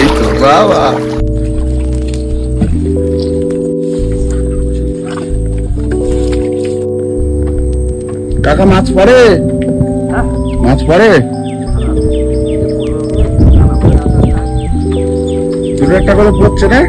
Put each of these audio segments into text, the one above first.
এই তো বাবা। কাকা মাছ পড়ে? মাছ পড়ে? দুটো একটা করে পড়ছে না?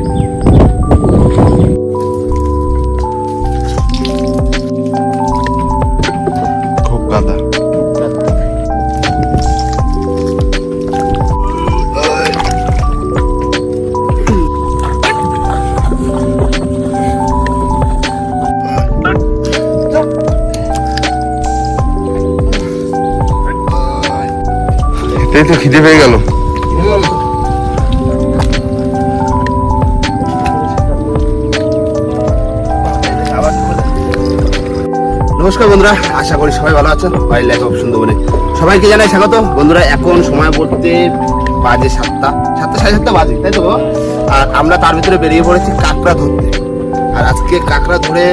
এতেই তো খিদে পেয়ে গেল। নমস্কার বন্ধুরা, আশা করি সবাই ভালো আছেন। বাড়ির লাইফ সুন্দর বলে সবাইকে জানাই স্বাগত। বন্ধুরা, এখন সময় বলতে বাজে সাতটা। সাতটা, সাড়ে সাতটা বাজে, তাই তো? আর আমরা তার ভিতরে বেরিয়ে পড়েছি কাঁকড়া ধরতে। আর আজকে কাঁকড়া ধরে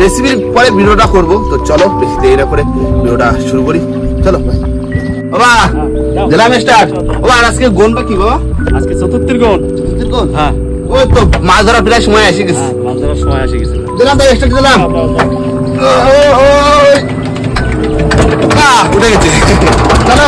রেসিপির পরে ভিডিওটা করব। তো চলো, বেশি দেরি না করে ভিডিওটা শুরু করি। চলো। বাবা জেলাম স্টার্ট বাবা আর আজকে গোনটা কি বাবা আজকে চতুর্থীর গুণ চতুর্থীর গোন? হ্যাঁ। ওই তো মাছ ধরা প্রায় সময় এসে গেছে। হ্যাঁ মাছ ধরার সময় এসে গেছে। দিলাম তো স্টার্ট দিলাম। উঠে গেছে। চলো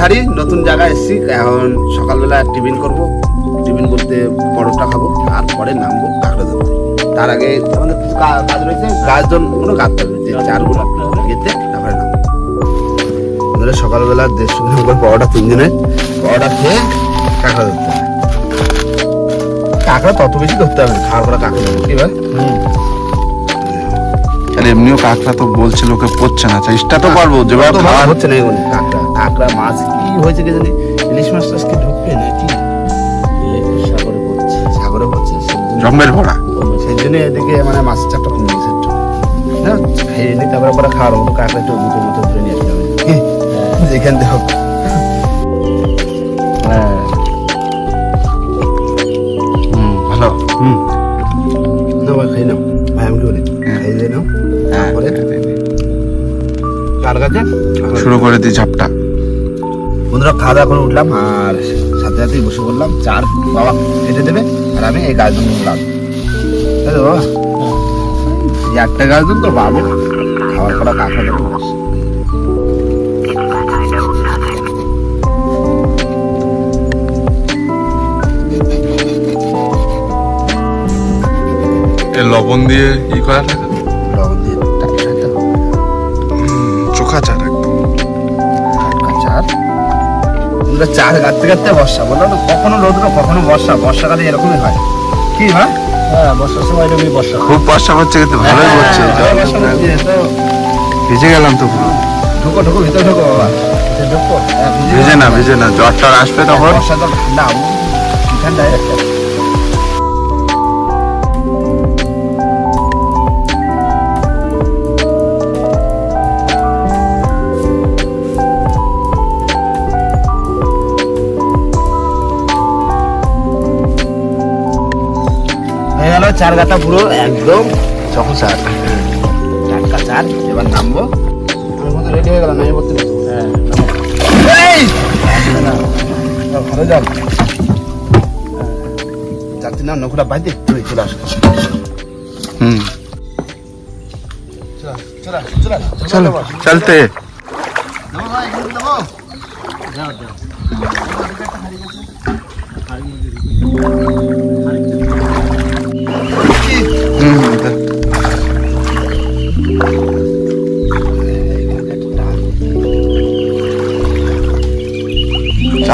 খাড়ি নতুন জায়গায় এসেছি। এখন সকালবেলা টিফিন করব। টিফিন করতে পরোটা খাব আর পরে নামবো কাঁকড়া ধরতে। তার আগে কাজ রয়েছে গাছজন কোনো কাটতে হবে যে চারগুলো গেতে তারপরে নামবো। আমাদের সকালবেলা দেড়শো গ্রাম পরোটা তিনজনে পরোটা খেয়ে কাঁকড়া ধরতে হবে। কাঁকড়া তত বেশি ধরতে হবে খাওয়ার পরে কাঁকড়া ভাই? আর এমনিও কাকড়া তো বলছে লোকে পড়ছে না। চেষ্টা তো পারব ভালো হচ্ছে না এগুলো। কাঁকড়া কাঁকড়া মাছ কি হয়েছে কি জানি ইলিশ মাছ টাছকে ঢুকবে না কি সাগরে পড়ছে। সাগরে সেই জম্মের ভরা। সেই জন্য এদিকে মানে মাছের চাপটা কমে গেছে না খেয়ে নি তারপরে পরে খাওয়ার মতো কাঁকড়া একটু মুখে মতো ধরে নিয়ে আসতে হবে। যেখান থেকে হোক। হ্যাঁ। হুম ভালো। হুম। খাই নাও। ভাই আমি বলি। খাই দিয়ে নাও। শুরু করে দিই ঝাপটা। বন্ধুরা খাওয়া দাওয়া করে উঠলাম আর সাথে সাথেই বসে পড়লাম। চার বাবা কেটে দেবে আর আমি এই গাছ উঠলাম। তাই তো বাবা? একটা গাছ দুটো তো পাবো খাওয়ার পরে কাঁকড়া দেবো লবণ দিয়ে ই করা থাকে? টাকা টাকা চোখা চার একদম। টাটকা চার। বন্ধুরা চার কাটতে কাটতে বর্ষা বলল না কখনো রোদ্র কখনো বর্ষা বর্ষাকালে এরকমই হয়। কি হয় হ্যাঁ বর্ষার সময় এরকমই বর্ষা খুব বর্ষা হচ্ছে কিন্তু ভালোই হচ্ছে হ্যাঁ, হচ্ছে, তো ভিজে গেলাম তো পুরো। ঢুকো ঢুকো ভিতরে ঢুকো বাবা। হ্যাঁ, ভিজে না ভিজে না জ্বর টর আসবে তখন। বর্ষা জল ঠান্ডা একটা। চার গাটা পুরো একদম। চকচার টাটকা চার এবার নামবো। মতো রেডি হয়ে গেল হ্যাঁ যাচ্ছি না নৌকোটা বাইতে তুই চলে আস। হুম। চলে আস, চলে আস, চলে আস। চলো চলতে।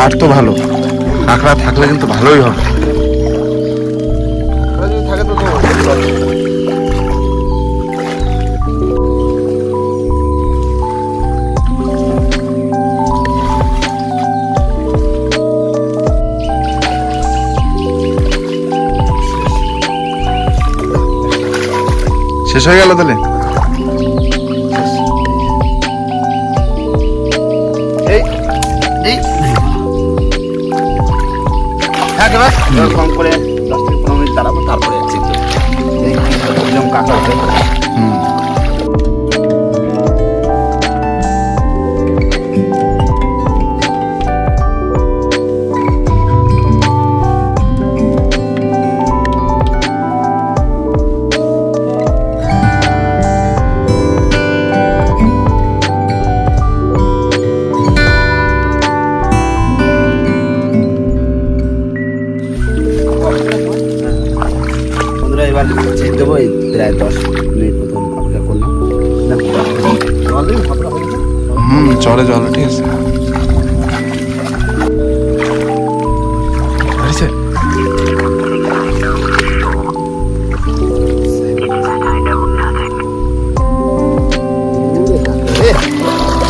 চার তো ভালো। কাঁকড়া থাকলে কিন্তু ভালোই হবে শেষ হয়ে গেল তাহলে? হ্যাঁ এবার এবার কম করে দশ থেকে পনেরো মিনিট দাঁড়াবো তারপরে কাকা প্রায় দশ মিনিট মতন অপেক্ষা করলাম। হুম চলে চলে ঠিক আছে।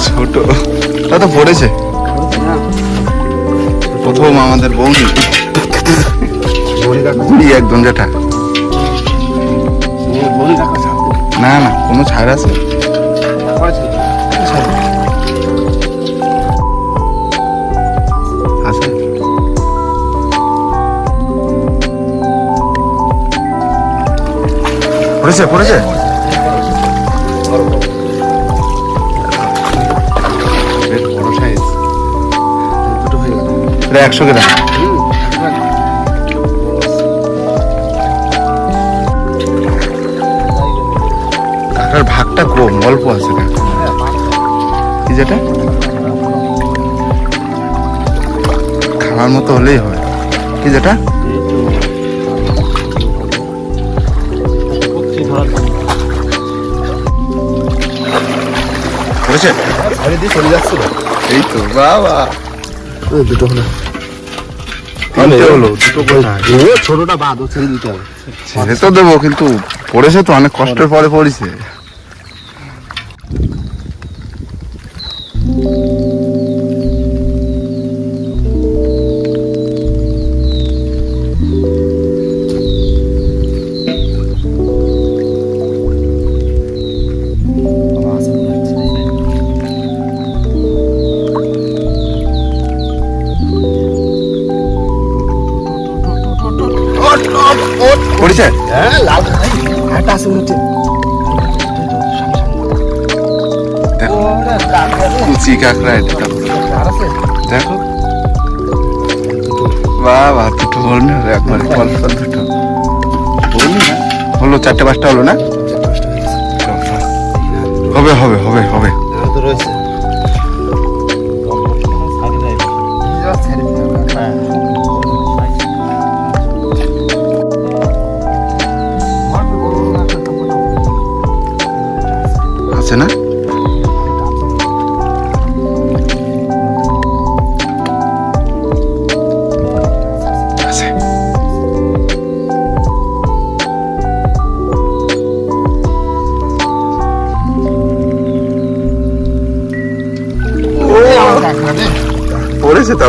ছোট। তা তো পড়েছে। প্রথম আমাদের বৌনি একদম যেটা না না কোনো ছাড় আছে। আছে। পড়েছে পড়েছে? একশো গ্রাম। কাকার ভাগটা কম অল্প আছে কাকা কি যেটা? খাওয়ার মতো হলেই হয়। কি যেটা? এই তো বাবা। দুটো হলো। ছোটটা বাদ ছেড়ে দিতে হবে। ছেড়ে তো দেবো কিন্তু পড়েছে তো অনেক কষ্টের পরে পড়েছে। পড়েছে হ্যাঁ লাল একটা আছে মনে হচ্ছে কুচি কাঁকড়া এটা? দেখো বাবা, দুটো হল না একবার ফল ফল দুটো? হলো চারটে পাঁচটা হলো না। হবে হবে হবে হবে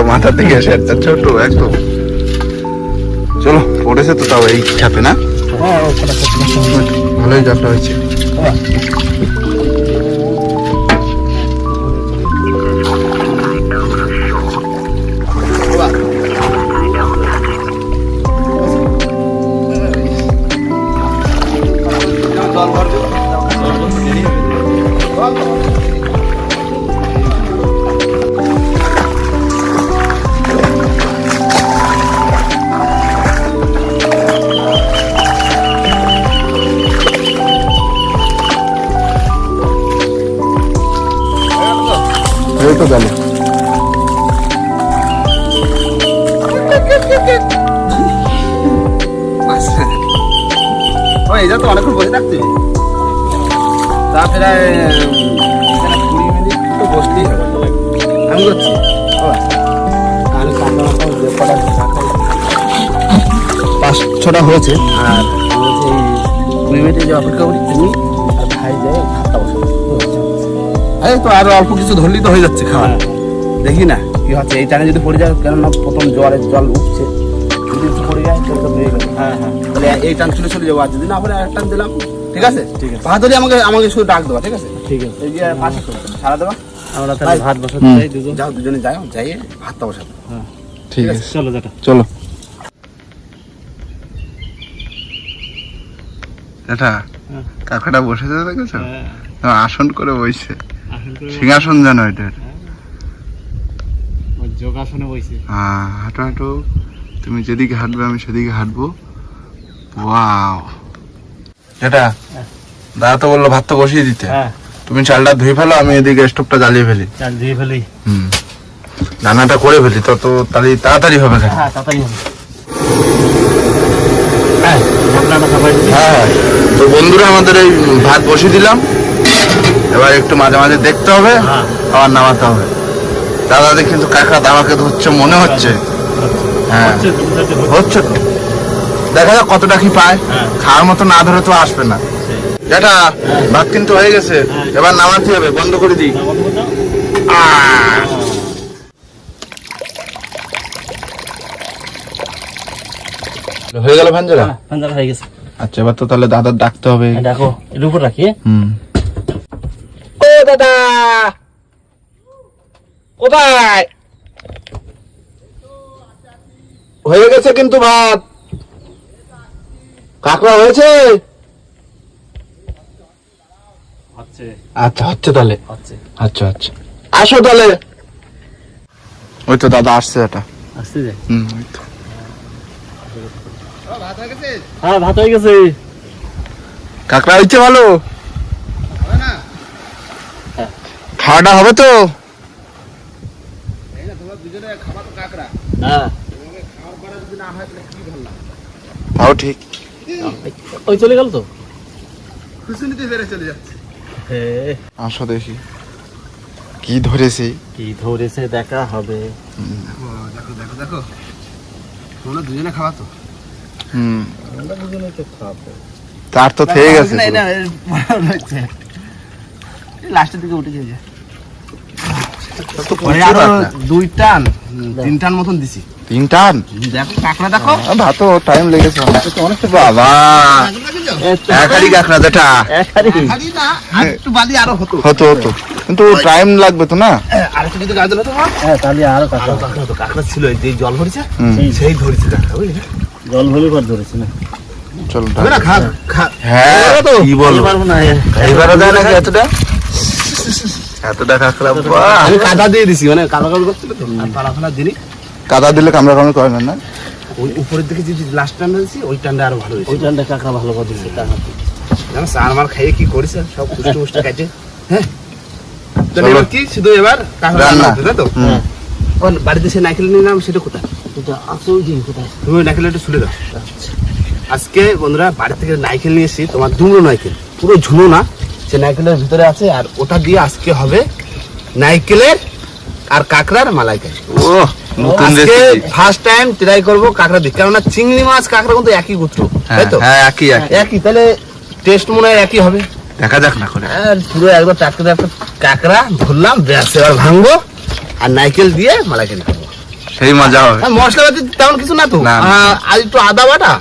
মাথার থেকে আসে একটা ছোট একদম। চলো পড়েছে তো তাও এই ছাপে না? ভালোই যাত্রা হয়েছে। ছটা হয়েছে। আর আমি বলছি এই কুড়ি মিনিটে যে অপেক্ষা করি তুমি আর ভাই যায় ভাতটা বসাবো এই তো আরও অল্প কিছু ধরলেই তো হয়ে যাচ্ছে খাওয়া। দেখি না কি হচ্ছে এই টানে যদি পড়ে যায় কেননা প্রথম জলের জল উঠছে। যদি একটু পড়ে যায় তাহলে তো বেরিয়ে গেল হ্যাঁ হ্যাঁ। তাহলে এই টান চলে চলে যাব আর যদি না পরে এক টান দিলাম ঠিক আছে? ঠিক আছে। ভাত ধরে আমাকে আমাকে শুধু ডাক দেবা ঠিক আছে? ঠিক আছে। এই যে পাশে সারা দেবা। আমরা তাহলে ভাত বসাতে। চাই দুজন। যাও দুজনে যাও যাইয়ে ভাতটা বসাবো। ঠিক আছে? চলো যেটা চলো। এটা হ্যাঁ। কাকাটা বসেছে দেখেছ? হ্যাঁ। আসন করে বইছে। সিংহাসন জানো যোগাসনে বইছে। হ্যাঁ হাঁটো হাঁটো। তুমি যেদিকে হাঁটবে আমি সেদিকে হাঁটবো। ওয়াও। এটা? দাদা তো বলল ভাত তো বসিয়ে দিতে। হ্যাঁ। তুমি চালটা ধুয়ে ফেলো আমি এদিকে স্টোভটা জ্বালিয়ে ফেলি। চাল দিয়ে ফেলি। হুম। রান্নাটা করে ফেলি তত তাহলে তাড়াতাড়ি হবে হ্যাঁ তাড়াতাড়ি হবে হ্যাঁ ঢাকনাটা সবাই দিবি হ্যাঁ তো বন্ধুরা আমাদের এই ভাত বসিয়ে দিলাম। এবার একটু মাঝে মাঝে দেখতে হবে হ্যাঁ। আবার নামাতে হবে। দাদাদের কিন্তু কাকা দামাকে ধরছে মনে হচ্ছে। হ্যাঁ। হচ্ছে। দেখা যাক কতটা কি পায়। হ্যাঁ। খাওয়ার মতো না ধরে তো আসবে না। যেটা ভাত কিন্তু হয়ে গেছে। এবার নামাতে হবে বন্ধ করে দিই! হয়ে গেল ভাঞ্জরা পাঞ্জারা হয়ে গেছে। আচ্ছা এবার তো তাহলে দাদার ডাকতে হবে। হ্যাঁ, দেখো এর উপর রাখি হুম। ও দাদা! কোথায়? হয়ে গেছে কিন্তু ভাত। কাকড়া হয়েছে? আচ্ছা হচ্ছে তাহলে। হচ্ছে। আচ্ছা আচ্ছা। আসো তাহলে। ওই তো দাদা আসছে এটা। যায় হুম ওই তো। হয়ে গেছে হ্যাঁ ভাত হয়ে গেছে। কাকড়া হয়েছে ভালো? খাওয়াটা হবে তো? হ্যাঁ। তাও ঠিক। ওই চলে গেল তো? চলে যাচ্ছে আসো দেখি। কি ধরেছি? কি ধরেছে দেখা হবে। দেখো দেখো দেখো। তোমরা দুজনে খাওয়া তো? হুম তার তো থেকে গেছে। লাস্টের দিকে উঠে যায় তো পরে প্রচুর আরও কাঁকড়া। দুই টান তিন টান মতন দিছি। তিন টান? দেখো কাঁকড়া দেখো। ভাত টাইম লেগেছে অনেক বাবা! একারি কাঁকড়া যেটা। খালি না আর একটু বালি আরও হতো। হতো হতো। কিন্তু টাইম লাগবে তো না? আর যদি গাছ হতো হ্যাঁ তাহলে আরও কাকা কাঁকড়া হতো কাঁকড়া ছিল যে জল ভরেছে সেই ধরেছে কাঁকড়া বুঝলি? জল ভরে কর ধরেছে না। চলো না খা খা। হ্যাঁ কি বলব? পারব না এবারও দেয় নাকি এতটা? এতটা কাঁকড়া আমি কাদা দিয়ে দিছি মানে কাদা কাদা করছিল তো আর দিলি কাদা দিলে কামড়া কামড়ি করে না না? ওই উপরের দিকে যে লাস্ট টান্ডা দিছি ওই টান্ডা আরও ভালো হয়েছে। ওই টানটা কাকা ভালো করে দিচ্ছে জানো সার মার খাইয়ে কি করেছে? সব কুষ্ট কুষ্ট কাটে। হ্যাঁ? তো এবার কি? শুধু এবার কাঁকড়া রান্না। রান্না তাই তো? হুম। ও বাড়িতে সে নাইকেল নিয়ে নাম সেটা কোথায়? এটা আছে ওই দিন কোথায়? তুমি ওই নাইকেল ছুলে দাও। আজকে বন্ধুরা বাড়ি থেকে নাইকেল নিয়ে এসেছি তোমার দুমড়ো নাইকেল। পুরো ঝুনো না সে নাইকেলের ভিতরে আছে আর ওটা দিয়ে আজকে হবে নাইকেলের আর কাঁকড়ার মালাইকারি। ও নতুন রেসিপি ফার্স্ট টাইম ট্রাই করব কাঁকড়া দিয়ে কেননা চিংড়ি মাছ কাঁকড়া কিন্তু একই গোত্র তাই তো? হ্যাঁ একই একই। তাহলে টেস্ট মনে হয় একই হবে। দেখা যাক না করে। পুরো টাটকা টাটকা কাঁকড়া ধরলাম ব্যাস এবার ভাঙবো। আর নাইকেল দিয়ে মালাইকারি খাব। সেই মজা হবে। আর মশলাপাতি তেমন কিছু না তো। আর একটু আদা বাটা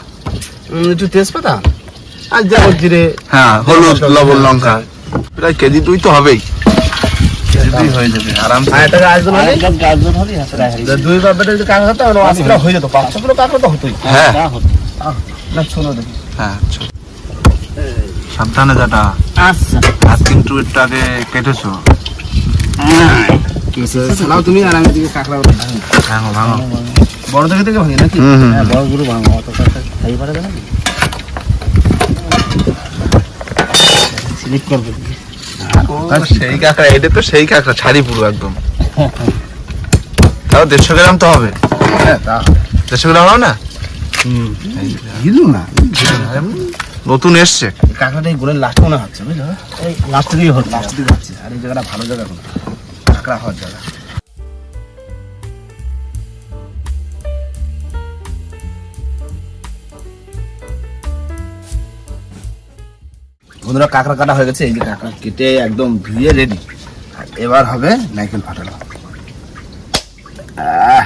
একটু তেজপাতা আর যেমন জিরে হ্যাঁ হলুদ লবণ লঙ্কা। প্রায় কেজি দুই তো হবেই। দুই হয়ে বাপের যদি কাঁকড়া হতো হয়ে যেত। পাঁচ কিলো কাঁকড়া তো হতোই। হ্যাঁ। না শোনো হ্যাঁ সাবধানে যাটা। আচ্ছা। কিন্তু একটু আগে কেটেছো। তুমি আর আমি দিকে কাঁকড়া ওটা ভাঙি। ভাঙো ভাঙো। বড় থেকে থেকে ভাঙি নাকি? হুম হুম হ্যাঁ বড় গরু ভাঙো অত খাই পারে না স্লিপ করবে। সেই কাঁকড়া এটা তো সেই কাঁকড়া ছাড়ি পুরো একদম। তাও দেড়শো গ্রাম তো হবে। হ্যাঁ তা দেড়শো গ্রাম হবে না? গিলু নতুন এসছে। কাঁকড়াটা এই গোলের লাস্ট মনে হচ্ছে বুঝলো? এই লাস্ট হচ্ছে লাস্ট দিকে হচ্ছে। আর এই জায়গাটা ভালো জায়গা কাঁকড়া হওয়ার জায়গা বন্ধুরা কাঁকড়া কাটা হয়ে গেছে, এই যে কাঁকড়া কেটে একদম ভিজে রেডি এবার হবে নাইকেল ফাটানো। আহ!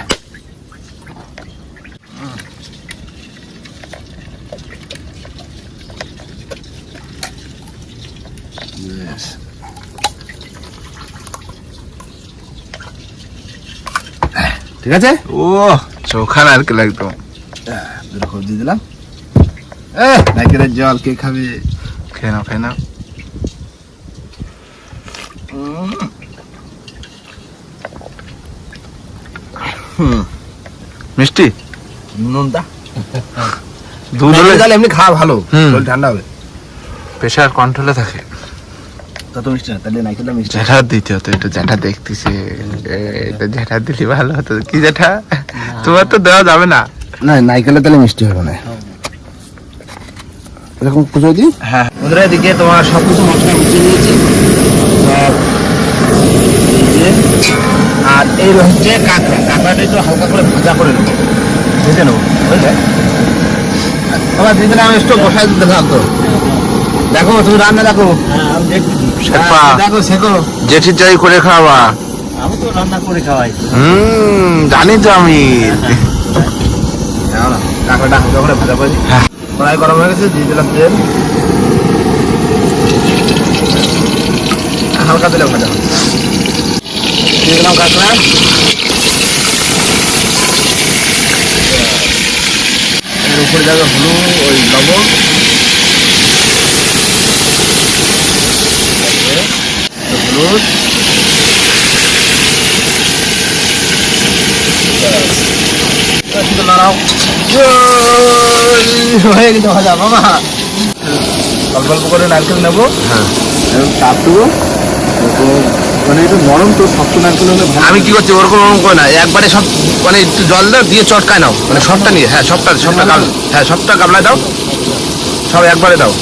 ঠিক আছে? ও চোখা নারকেল একদম খোঁজ দিয়ে দিলাম। এ জল কে খাবে? খেয়ে নাও খেয়ে নাও। মিষ্টি? নুনটা? দুধ হলে এমনি খাওয়া ভালো। ঠান্ডা হবে। প্রেশার কন্ট্রোলে থাকে। তত মিষ্টি না তাহলে নাইকেলটা মিষ্টি। জ্যাঠা দিতে হতো এটা জ্যাঠা দেখতেছে। এটা জ্যাঠা দিলে ভালো হতো। কি জ্যাঠা? তোমার তো দেওয়া যাবে না। না নাইকেলে তাহলে মিষ্টি হবে না। এরকম পুজো দিই? হ্যাঁ। বন্ধুরা এদিকে তোমার সব কিছু মশলা মিশিয়ে নিয়েছি আর এই হচ্ছে কাঁকড়া। কাঁকড়াটা একটু হালকা করে ভাজা করে নেব। ভেজে নেব। বুঝলে বাবা দিদিরা আমি একটু বসাই দিতে থাকতো। দেখো তুমি রান্না দেখো। হ্যাঁ শেপা হ্যাঁ, দেখো শেখো। জেঠির চাই করে খাওয়া। আমি তো রান্না করে খাওয়াই। হুম জানি তো আমি। ভাজা হ্যাঁ। কড়াই গরম হয়ে গেছে দিয়ে দিলাম তেল। হালকা তেলে ভাজা দিয়ে দিলাম কাঁকড়া এর উপরে যাবে হলুদ ওই লবণ তারপরে হলুদ হয়ে ভাজা বাবা অল্প অল্প করে নারকেল নেব হ্যাঁ চাপ দেবো মানে একটু নরম তো শক্ত নারকেল হলে আমি কি করছি? ওরকম ওরকম করে না। একবারে সব মানে একটু জল দাও দিয়ে চটকায় নাও। মানে সবটা নিয়ে হ্যাঁ সবটা সবটা গাল হ্যাঁ সবটা গামলায় দাও। সব একবারে দাও।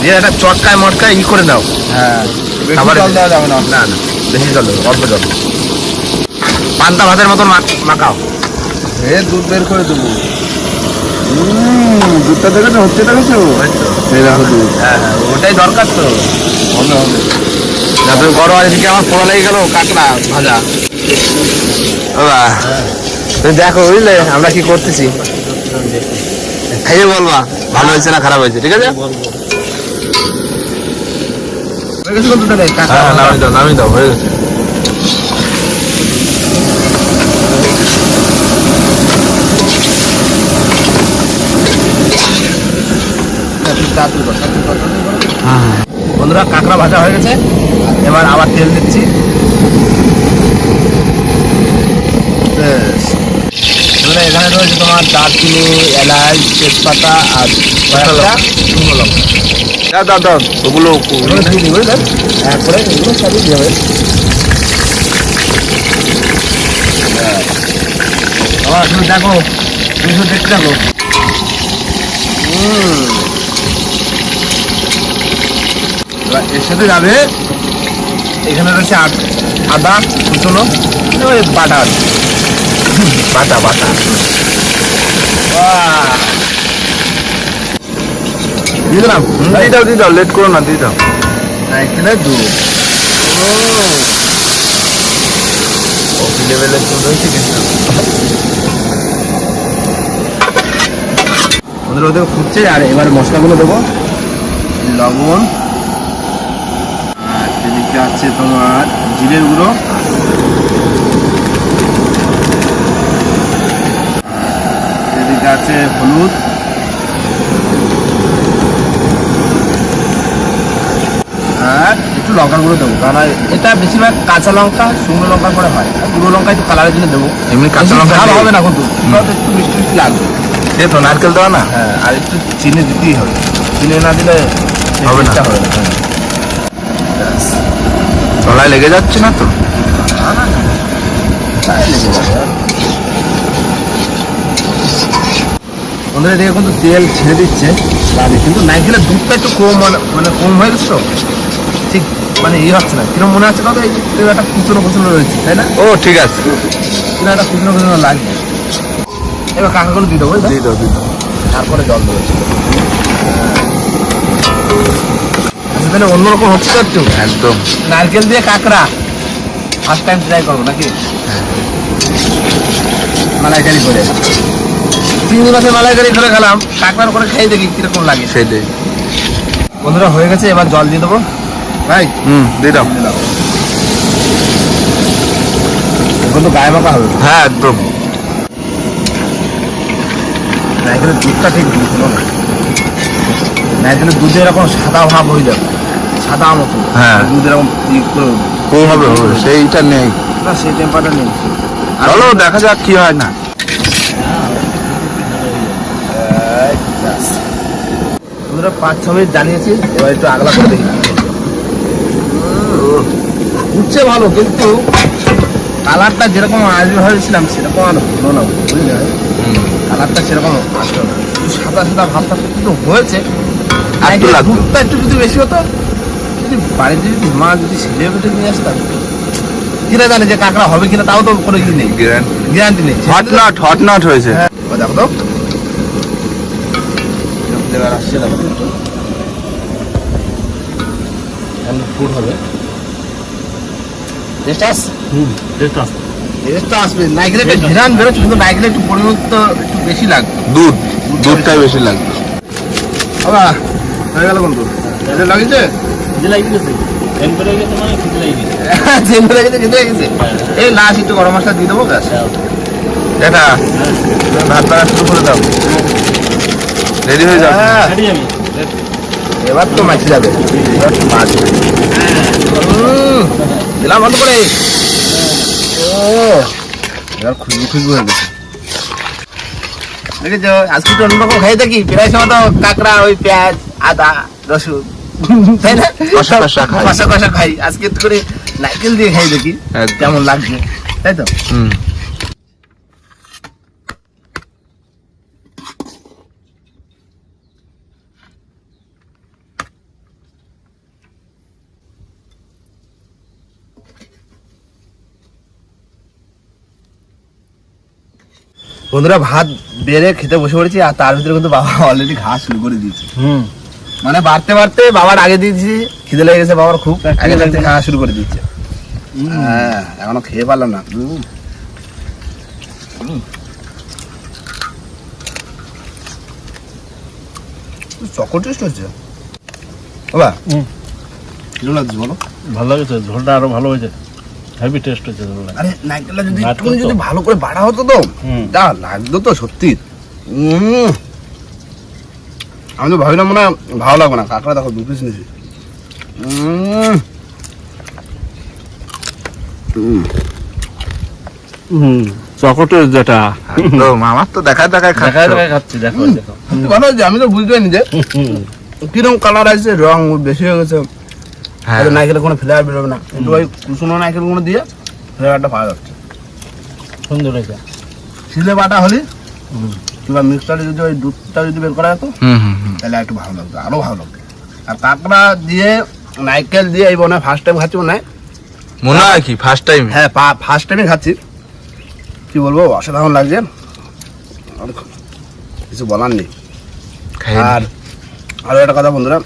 দিয়ে একটা চটকায় মটকায় ই করে নাও হ্যাঁ। খাবারে জল দেওয়া যাবে না। না না বেশি জল দেবো অল্প জল। পান্তা ভাতের মতন মাখাও। এ দুধ বের করে দেবো। দুধটা দেখেছ হচ্ছে দেখেছ এই দেখো দুধ। হ্যাঁ হ্যাঁ ওটাই দরকার তো। হবে হবে। যাতে এদিকে আমার পোড়া লেগে গেল কাঁকড়া ভাজা। বাবা দেখো বুঝলে আমরা কি করতেছি? খাইয়ে বলবা ভালো হয়েছে না খারাপ হয়েছে ঠিক আছে? হয়ে দাও দাও গেছে। বন্ধুরা কাঁকড়া ভাজা হয়ে গেছে। এবার আবার তেল দিচ্ছি। এবারে এখানে রয়েছে তোমার দারচিনি এলাচ তেজপাতা আর শুকনো লঙ্কা। দাও দাও ওগুলো একবারে এগুলো সবই ব্যাস। তুমি দেখো তুমি দেখতে থাকো এর সাথে যাবে এখানে রয়েছে আদ- ওই বাটা বাটা। বাটা! দিয়ে দিলাম। দিয়ে দাও দিয়ে দাও লেট করো না দিয়ে দাও নাইকেলের দুধ কফি লেভেলের দুধ হয়েছে কিন্তু ওদের ওদের ফুটছে আর এবার মশলাগুলো দেবো। লবণ আর এদিকে আছে তোমার জিরের গুঁড়ো। এদিকে আছে হলুদ। একটু লঙ্কার গুঁড়ো দেবো কারণ এটা বেশিরভাগ কাঁচা লঙ্কা শুকনো লঙ্কা করে হয় আর গুঁড়ো লঙ্কা একটু কালারের জন্য দেবো এমনি কাঁচা লঙ্কা দিয়ে- হবে না কিন্তু একটু মিষ্টি মিষ্টি লাগবে এ তো নারকেল দেওয়া না হ্যাঁ আর একটু চিনি দিতেই হবে চিনি না দিলে হবে না। হবে না হ্যাঁ। তলায় লেগে যাচ্ছে না তো। ওদের এদিকে কিন্তু তেল ছেড়ে দিচ্ছে কিন্তু নাইকেলের দুধটা একটু কম মানে মানে কম হয়ে গেছে তো ঠিক মানে ইয়ে হচ্ছে না কীরকম মনে হচ্ছে কথা এই একটা কুচনো কুচনো রয়েছে তাই না? ও ঠিক আছে। কিনা একটা কুচনো কুচনো লাগবে। এবার কাকাগুলো দিয়ে দেবো দিয়ে দাও দিয়ে দাও। তারপরে জল দেবো। আচ্ছা, তাহলে অন্যরকম হচ্ছে একটু? একদম। নারকেল দিয়ে কাঁকড়া। ফার্স্ট টাইম ট্রাই করব নাকি? মালাইকারি করে। চিংড়ি মাছের মালাইকারি করে খেলাম কাঁকড়ার করে খেয়ে দেখি কীরকম লাগে। সেটাই বন্ধুরা হয়ে গেছে এবার জল দিয়ে দেবো। ভাই হুম। দিয়ে দাও। এখন তো গায়ে মাখা হবে। হ্যাঁ একদম। দুধটা ঠিক দিয়েছিল না। নারকেলের দুধে এরকম সাদা ভাব হয়ে যাবে। সাদা মতো। হ্যাঁ। দুধ এরকম ই হবে হবে। সেইটা নেই। না সেই টেম্পারটা নেই। চলো দেখা যাক কি হয় না। পাঁচ ছ মিনিট জানিয়েছি এবার একটু আগলা করে দেখি। উঠছে ভালো কিন্তু কালারটা যেরকম আসবে ভেবেছিলাম সেরকম আর হলো না বুঝলি কালারটা সেরকম আসলো না। সাদা সাদা ভাবটা কিন্তু হয়েছে। একটু দুধটা একটু যদি বেশি হতো যদি বাড়িতে যদি মা যদি ছেলে বেটে নিয়ে আসতাম কিনা জানে যে কাঁকড়া হবে কিনা তাও তো কোনো কিছু নেই। গ্যারান্টি নেই। হট নট হট নট হয়েছে। হ্যাঁ। দেখো তো। আসছে তো ফুড হবে। হুম আসবে নাইকেলের একটা। ঘিরান বেরোচ্ছে কিন্তু নাইকেলের একটু পরিমাণ তো একটু বেশি লাগবে। দুধ দুধটাই বেশি লাগবে। বাবা হয়ে গেল কোন এটা লাগিয়েছে গেছে গেছে মানে গেছে লাগিয়েছে হয়ে। গেছে এই লাস্ট একটু গরম মশলা দিয়ে দেবো ব্যাস। এটা ভাত বাড়া শুরু করে দাও। রেডি হয়ে যাও। হ্যাঁ, এবার তো মাছি যাবে। এবার তো মাছ দিলাম বন্ধ করে ও এবার হয়ে গেছে দেখেছ আজকে তো অন্যরকম খাই থাকি। প্রায় সময় তো কাঁকড়া ওই পেঁয়াজ আদা রসুন। তাই না? কষা কষা খাই। কষা কষা খাই। আজকে তো করে নারকেল দিয়ে খাই দেখি। কেমন লাগছে? তাই তো? হুম। বন্ধুরা ভাত বেড়ে খেতে বসে পড়েছি আর তার ভিতরে কিন্তু বাবা অলরেডি ঘাস শুরু করে দিয়েছে। হুম। মানে বাড়তে বাড়তে বাবার আগে দিয়েছি খিদে লেগে গেছে বাবার খুব আগে থাকতে খাওয়া শুরু করে দিচ্ছে হ্যাঁ এখনও খেয়ে পারলাম না। চকর টেস্ট হচ্ছে। বাবা। কিরম লাগছে বলো? ভালো লাগছে ঝোলটা আরও ভালো হয়েছে। হেভি টেস্ট হয়েছে আরে নারকেলটা যদি তো। যদি ভালো করে বাড়া হতো তো লাগতো তো সত্যি। আমি তো ভাবিলাম মনে হয় ভালো লাগবে না কাঁকড়া দেখো দু পিস নিয়েছি। উম। উম। হুম চকটের যেটা। আমার তো দেখায় দেখায় দেখা খাচ্ছ খাচ্ছি দেখো দেখো। ভালো আমি তো বুঝতে পারিনি যে কীরকম কালার আসছে রং বেশি হয়ে গেছে। হ্যাঁ। নারকেলের কোনো ফ্লেভার বেরোবে না। কিন্তু ওই কুসুনো নারকেলগুলো দিয়ে ফ্লেভারটা পাওয়া যাচ্ছে। সুন্দর হয়েছে। শিলে বাটা হলে কিংবা মিক্সচারে যদি ওই দুধটা যদি বের করা যেত হুম হুম হুম। তাহলে একটু ভালো লাগতো আরও ভালো লাগতো। আর কাঁকড়া দিয়ে নারকেল দিয়ে এই মনে ফার্স্ট টাইম খাচ্ছি মনে হয়? মনে হয় কি? ফার্স্ট টাইম হ্যাঁ ফার্স্ট টাইমে খাচ্ছি। কি বলব অসাধারণ লাগছে। কিছু বলার নেই। আর আরও একটা কথা বন্ধুরা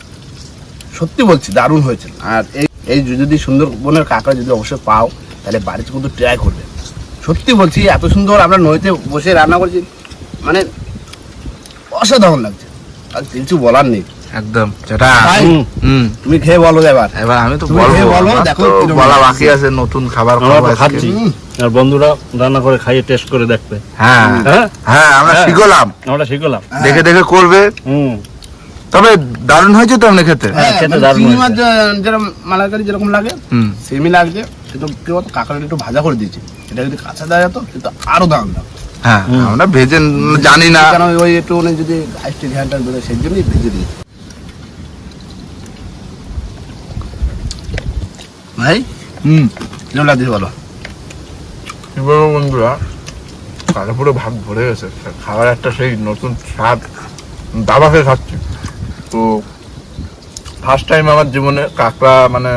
সত্যি বলছি দারুণ হয়েছে। আর এই এই যদি সুন্দরবনের কাঁকড়া যদি অবশ্যই পাও তাহলে বাড়িতে কিন্তু ট্রাই করবে। সত্যি বলছি এত সুন্দর আমরা নদীতে বসে রান্না করছি মানে অসাধারণ লাগছে। আর কিছু বলার নেই। একদম তুমি খেয়ে বলো এবার। এবার আমি তো বলব বলো, দেখো বলা বাকি আছে নতুন খাবার। খাচ্ছি। আর বন্ধুরা রান্না করে খাইয়ে টেস্ট করে দেখবে। হ্যাঁ। হ্যাঁ? হ্যাঁ আমরা হ্যাঁ। শিখলাম। আমরা শিখলাম। দেখে দেখে করবে। হুম। তবে দারুণ হয়েছে তো আপনি খেতে হ্যাঁ, হ্যাঁ, খেতে মানে দারুণ চিংড়ি মাছ যেরকম মালাইকারি যেরকম লাগে হুম। সেমই লাগছে কিন্তু কি বলতো কাঁকড়াটা একটু ভাজা করে দিয়েছে। এটা যদি কাঁচা দেওয়া যেত কিন্তু আরও দাম দাম হ্যাঁ আমরা ভেজে জানি না। কেন ওই একটু মানে যদি বেরোয় সেই জন্যই ভেজে দিয়েছে। ভাই? হুম। কেমন লাগছে বলো? কি বলব বন্ধুরা কালে পুরো ভাগ ভরে গেছে। খাবার একটা সেই নতুন স্বাদ দাবাকে খাচ্ছি। তো ফার্স্ট টাইম আমার জীবনে কাঁকড়া মানে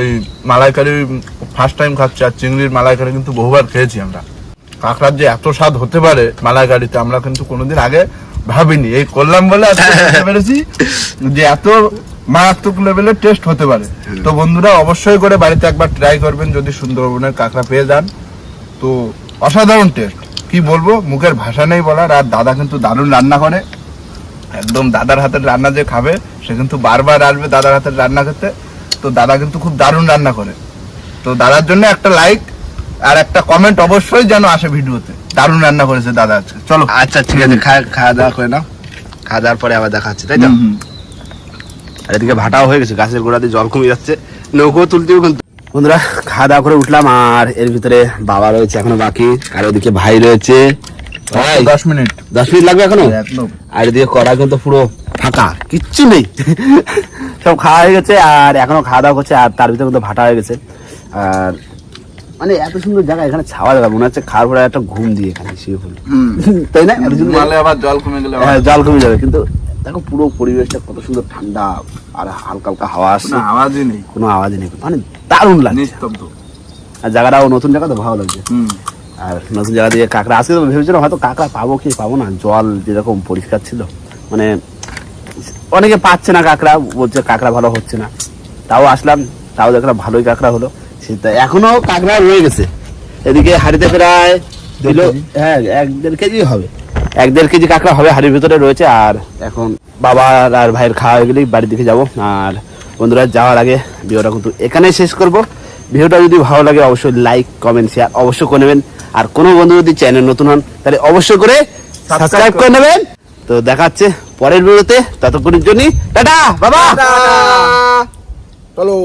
এই মালাইকারি ফার্স্ট টাইম খাচ্ছি আর চিংড়ির মালাইকারি কিন্তু বহুবার খেয়েছি আমরা। কাঁকড়ার যে এত স্বাদ হতে পারে মালাইকারিতে আমরা কিন্তু কোনোদিন আগে ভাবিনি। এই করলাম বলে আজকে পেরেছি যে এত মারাত্মক লেভেলের টেস্ট হতে পারে। তো বন্ধুরা অবশ্যই করে বাড়িতে একবার ট্রাই করবেন যদি সুন্দরবনের কাঁকড়া পেয়ে যান। তো অসাধারণ টেস্ট কি বলব? মুখের ভাষা নেই বলার আর দাদা কিন্তু দারুণ রান্না করে। একদম দাদার হাতের রান্না যে খাবে সে কিন্তু বারবার আসবে দাদার হাতের রান্না খেতে। তো দাদা কিন্তু খুব দারুণ রান্না করে। তো দাদার জন্য একটা লাইক আর একটা কমেন্ট অবশ্যই যেন আসে ভিডিওতে। দারুণ রান্না করেছে দাদা আজকে। চলো। আচ্ছা ঠিক আছে খাওয়া খাওয়া দাওয়া করে নাও। খাওয়া দাওয়ার পরে আবার দেখা হচ্ছে তাই তো। আর এদিকে ভাটাও হয়ে গেছে গাছের গোড়া দিয়ে জল কমে যাচ্ছে নৌকো তুলতেও কিন্তু বন্ধুরা খাওয়া দাওয়া করে উঠলাম আর এর ভিতরে বাবা রয়েছে এখনও বাকি আর ওদিকে ভাই রয়েছে। দশ মিনিট। দশ মিনিট লাগবে এখনও? আর এদিকে কড়া কিন্তু পুরো ফাঁকা কিচ্ছু নেই। সব খাওয়া হয়ে গেছে আর এখনও খাওয়া দাওয়া করছে আর তার ভিতরে কিন্তু ভাটা হয়ে গেছে। আর মানে এত সুন্দর জায়গা এখানে ছাওয়া জায়গা মনে হচ্ছে খাওয়ার পরে একটা ঘুম দিয়ে এখানে শুয়ে পড়ি তাই না? এত সুন্দর ঘুমালে আবার জল কমে গেলে হ্যাঁ জল কমে যাবে। কিন্তু দেখো পুরো পরিবেশটা কত সুন্দর ঠান্ডা আর হালকা হালকা হাওয়া আসছে। আওয়াজই নেই। কোনো আওয়াজই নেই। মানে দারুণ লাগছে। নিস্তব্ধ। আর জায়গাটাও নতুন জায়গা তো ভালো লাগছে। হুম। আর নতুন জায়গা দিয়ে কাঁকড়া। আজকে তো ভেবেছিলাম হয়তো কাঁকড়া পাবো কি পাবো না জল যেরকম পরিষ্কার ছিল। মানে অনেকে পাচ্ছে না কাঁকড়া বলছে কাঁকড়া ভালো হচ্ছে না। তাও আসলাম তাও দেখলাম ভালোই কাঁকড়া হলো। সেটা এখনও কাঁকড়া রয়ে গেছে। এদিকে হাড়িতে প্রায় দিল হ্যাঁ এক দেড় কেজি হবে। এক দেড় কেজি কাঁকড়া হবে হাড়ির ভিতরে রয়েছে। আর এখন বাবা আর ভাইয়ের খাওয়া হয়ে গেলেই বাড়ির দিকে যাব। আর বন্ধুরা যাওয়ার আগে ভিডিওটা কিন্তু এখানেই শেষ করব। ভিডিওটা যদি ভালো লাগে, অবশ্যই লাইক কমেন্ট শেয়ার অবশ্যই করে নেবেন। আর কোনো বন্ধু যদি চ্যানেল নতুন হন, তাহলে অবশ্যই করে সাবস্ক্রাইব করে নেবেন। তো দেখাচ্ছে পরের ভিডিওতে, ততক্ষণের জন্য টাটা, বাবা! চলো।